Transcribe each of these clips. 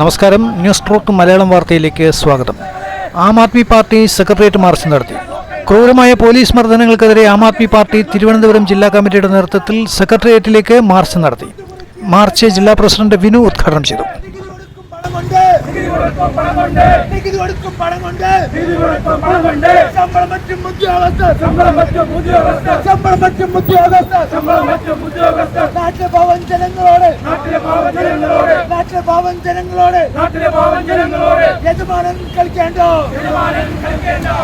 നമസ്കാരം. News track Malayalam വാർത്തയിലേക്ക് സ്വാഗതം. Aam Aadmi party secretariat march നടത്തി. ക്രൂരമായ പോലീസ് മർദ്ദനങ്ങൾക്കെതിരെ ആം ആദ്മി പാർട്ടി തിരുവനന്തപുരം ജില്ലാ കമ്മിറ്റിയുടെ നേതൃത്വത്തിൽ സെക്രട്ടേറിയറ്റിലേക്ക് മാർച്ച് നടത്തി. മാർച്ച് ജില്ലാ പ്രസിഡന്റ് വിനു ഉദ്ഘാടനം ചെയ്തു. നികുതി കൊടുക്കും പണം കൊണ്ട് നികുതി കൊടുക്കും പണം കൊണ്ട് ശമ്പളം പറ്റും ഉദ്യോഗസ്ഥ ശമ്പളം പറ്റും ഉദ്യോഗസ്ഥ ശമ്പളം പറ്റും ഉദ്യോഗസ്ഥ ശമ്പളം പറ്റും ഉദ്യോഗസ്ഥ നാട്ടിലെ പാവം ജനങ്ങളോട്. നാട്ടിലെ പാവം ജനങ്ങളോട്. നാട്ടിലെ പാവം ജനങ്ങളോട്. നാട്ടിലെ പാവം ജനങ്ങളോട്. യജമാനൻ കളിക്കേണ്ടോ? യജമാനൻ കളിക്കേണ്ടോ?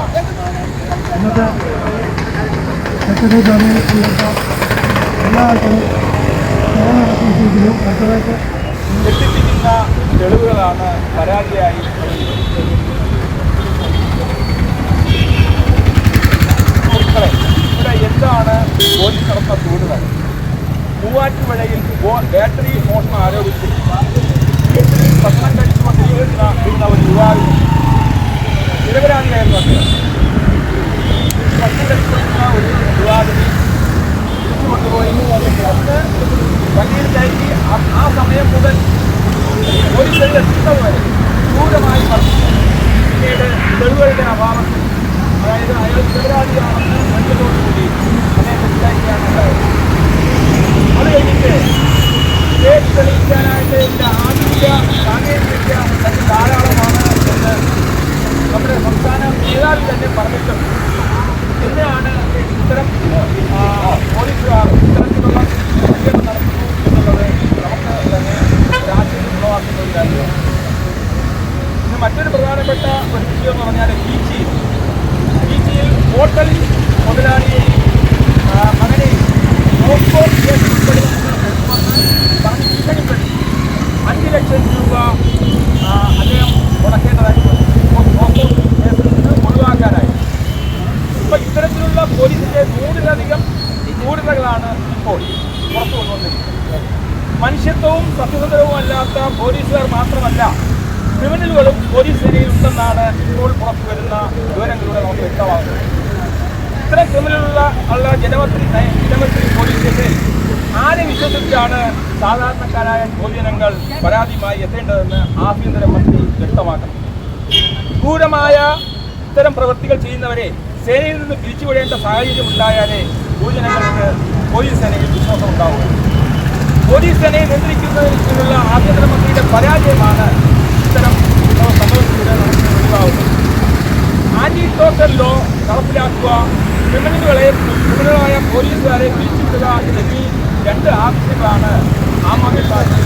ഞെട്ടിപ്പിക്കുന്ന തെളിവുകളാണ് പരാതിയായി ഇവിടെ എന്താണ് പോലീസ് നടന്ന ചൂടുകൾ മൂവാറ്റുപുഴയിൽ ബാറ്ററി മോഷണം ആരോപിച്ച് ഭക്ഷണം കഴിച്ചുകൊണ്ടിരിക്കുന്ന ഒരു യുവാവിന് നിരപരാധിയായിരുന്നു അദ്ദേഹം ഭക്ഷണം കഴിച്ചുകൊണ്ടിരുന്ന ഒരു യുവാവിനെ തിരിച്ചു കൊണ്ടുപോയി അന്ന് വണ്ടിയിൽ കയറ്റി ആ- ആ സമയം മുതൽ പോലീസുകാർ എത്തുന്നവരെ ക്രൂരമായി മർദ്ദിച്ചു പിന്നീട് തെളിവുകളുടെ അഭാവത്തിൽ അതായത് അയാൾ നിരപരാധിയാണെന്ന് കണ്ടതോടുകൂടി അദ്ദേഹം മനസ്സിലാക്കിയാണ് ഉണ്ടായത് അത് കഴിഞ്ഞിട്ട് തെളിയിക്കാനായിട്ട് ഇതിന്റെ ആധുനിക സാങ്കേതികവിദ്യ തന്നെ ധാരാളമാണ് എന്ന് നമ്മുടെ സംസ്ഥാന നേതാവ് തന്നെ പറഞ്ഞിട്ടുണ്ട് എന്തിനാണ് ഇത്തരം പോലീസുകാർ ഇത്തരത്തിലുള്ള വിഷയം എന്ന് പറഞ്ഞാൽ ബീച്ചിൽ ബീച്ചിയിൽ ഹോട്ടൽ മുതലാളിയെയും മകനെയും പറഞ്ഞ് ഭീഷണിപ്പെടുത്തി. അഞ്ച് ലക്ഷം രൂപ അദ്ദേഹം മുടക്കേണ്ടതായി ഒഴിവാക്കാനായി. ഇപ്പൊ ഇത്തരത്തിലുള്ള പോലീസിന്റെ നൂറിലധികം ക്രൂരതകളാണ് ഇപ്പോൾ പുറത്തു കൊണ്ടുവന്നിരിക്കുന്നത് മനുഷ്യത്വവും സത്യസന്ധവും അല്ലാത്ത പോലീസുകാർ മാത്രമല്ല ക്രിമിനലുകളും പോലീസ് സേനയിൽ ഉണ്ടെന്നാണ് ഇപ്പോൾ പുറത്തു വരുന്ന വിവരങ്ങളിലൂടെ നമുക്ക് വ്യക്തമാകുന്നത്. ഇത്തരം ക്രിമിനലുള്ള ഉള്ള ജനമന്ത്രി ജനമന്ത്രി പോലീസ് സ്റ്റേഷനിൽ ആരെ വിശ്വസിച്ചാണ് സാധാരണക്കാരായ പൊതുജനങ്ങൾ പരാതിയുമായി എത്തേണ്ടതെന്ന് ആഭ്യന്തരമന്ത്രി വ്യക്തമാക്കണം ക്രൂരമായ ഇത്തരം പ്രവൃത്തികൾ ചെയ്യുന്നവരെ സേനയിൽ നിന്ന് പിരിച്ചുവിടേണ്ട സാഹചര്യം ഉണ്ടായാലേ പൊതുജനങ്ങൾക്ക് പോലീസ് സേനയിൽ വിശ്വാസം ഉണ്ടാവുക പോലീസ് സേനയെ നിയന്ത്രിക്കുന്നതിനുള്ള ആഭ്യന്തരമന്ത്രിയുടെ പരാജയമാണ് നടപ്പിലാക്കുക. ക്രിമിനലുകളെ ക്രിമിനലായ പോലീസുകാരെ പിരിച്ചുവിടുക എന്നീ രണ്ട് ആവശ്യങ്ങളാണ്. ആം ആദ്മി പാർട്ടി